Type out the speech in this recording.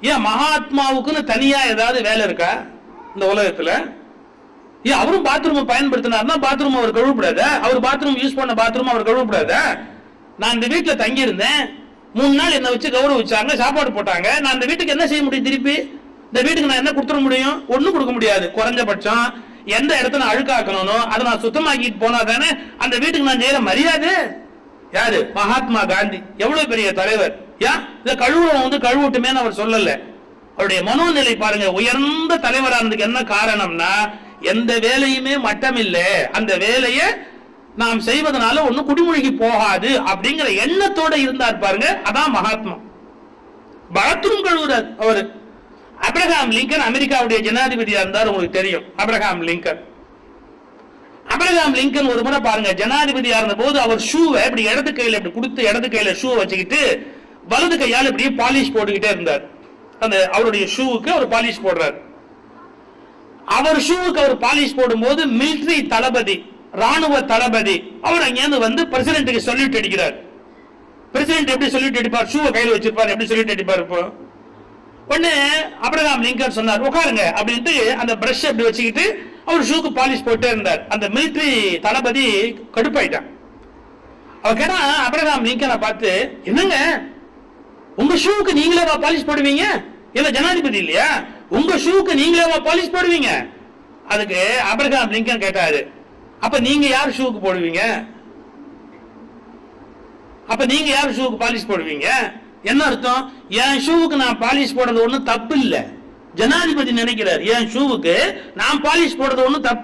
ஏன் மகாத்மாவுக்குன்னு தனியா ஏதாவது வேலை இருக்கா? இந்த உலகத்துல? ஏன் அவரும் பாத்ரூம் பயன்படுத்தினார்னா பாத்ரூம் அவர் கழுவப்படாத? அவர் பாத்ரூம் யூஸ் பண்ண பாத்ரூம் அவர் கழுவப்படாத? நான் இந்த வீட்டில் தங்கியிருந்தேன். மூணு நாள் என்னை வச்சு கௌரவிச்சாங்க சாப்பாடு போட்டாங்க. நான் இந்த வீட்டுக்கு என்ன செய்ய முடியும் திருப்பி? இந்த வீட்டுக்கு நான் என்ன கொடுத்துட முடியும்? ஒன்றும் கொடுக்க முடியாது. குறைஞ்சபட்சம் எந்த இடத்துல நான் அழுக்காக்கணும் அதை நான் சுத்தமாக்கிட்டு போனா தானே அந்த வீட்டுக்கு நான் செய்யற மரியாதை? யாரு? மகாத்மா காந்தி. எவ்வளவு பெரிய தலைவர். யா? இந்த கழுவுறவன் வந்து கழுவட்டுமேன்னு அவர் சொல்லல. அவருடைய மனோநிலை பாருங்க உயர்ந்த தலைவரானதுக்கு என்ன காரணம்னா எந்த வேலையுமே மட்டம் இல்லை அந்த வேலையை நாம் செய்வதனால ஒண்ணும் குடிமொழிக்கு போகாது அப்படிங்கிற எண்ணத்தோட இருந்தார் பாருங்க அதான் மகாத்மா. பாத்ரூம் கழுவுறார் அவரு. அப்ரஹாம் லிங்கன் அமெரிக்காவுடைய ஜனாதிபதியா இருந்தார் உங்களுக்கு தெரியும். Abraham Lincoln. அப்ரஹாம் லிங்கன் ஒரு முறை பாருங்க ஜனாதிபதியா இருந்த போது அவர் ஷூவை இப்படி இடது கையில இப்படி கொடுத்து இடது கையில ஷூ வச்சுக்கிட்டு வலது கையால் இப்படியே பாலிஷ் போட்டுக்கிட்டே இருந்தார். அந்த அவருடைய ஷூவுக்கு அவர் பாலிஷ் போடுறார். அவர் ஷூவுக்கு அவர் பாலிஷ் போடும்போது மிலிட்ரி தளபதி ராணுவ தளபதி அவர் அங்கேருந்து வந்து பிரசிடென்ட்டுக்கு சொல்லிட்டு அடிக்கிறார். பிரசிடென்ட் எப்படி சொல்லிட்டு அடிப்பார்? ஷூவை கையில் வச்சிருப்பார். எப்படி சொல்லிட்டு அடிப்பார் இப்போ? உடனே அப்ரகாம் லிங்கன் சொன்னார் உட்காருங்க அப்படின்ட்டு அந்த பிரஷ் அப்படி வச்சுக்கிட்டு அவர் ஷூக்கு பாலிஷ் போட்டே இருந்தார். அந்த மிலிட்ரி தளபதி கடுப்பாயிட்டான். அவர் கேட்டா அப்ரகாம் லிங்கனை பார்த்து என்னங்க? உங்க ஷூக்கு நீங்களேவா பாலிஷ் போடுவீங்க? இல்ல ஜனாதிபதி இல்லையா? உங்க ஷூக்கு நீங்களேவா பாலிஷ் போடுவீங்க. அதுக்கு அப்ரஹாம் லிங்கன் கேட்டாரு. அப்ப நீங்க யார் ஷூக்கு போடுவீங்க? அப்ப நீங்க யார் ஷூக்கு பாலிஷ் போடுவீங்க? என்ன அர்த்தம்? என் ஷூவுக்கு நான் பாலிஷ் போடுறது ஒண்ணும் தப்பு இல்ல. ஜனாதிபதி நினைக்கிறார் என் ஷூவுக்கு நான் பாலிஷ் போடுறது ஒண்ணும் தப்பு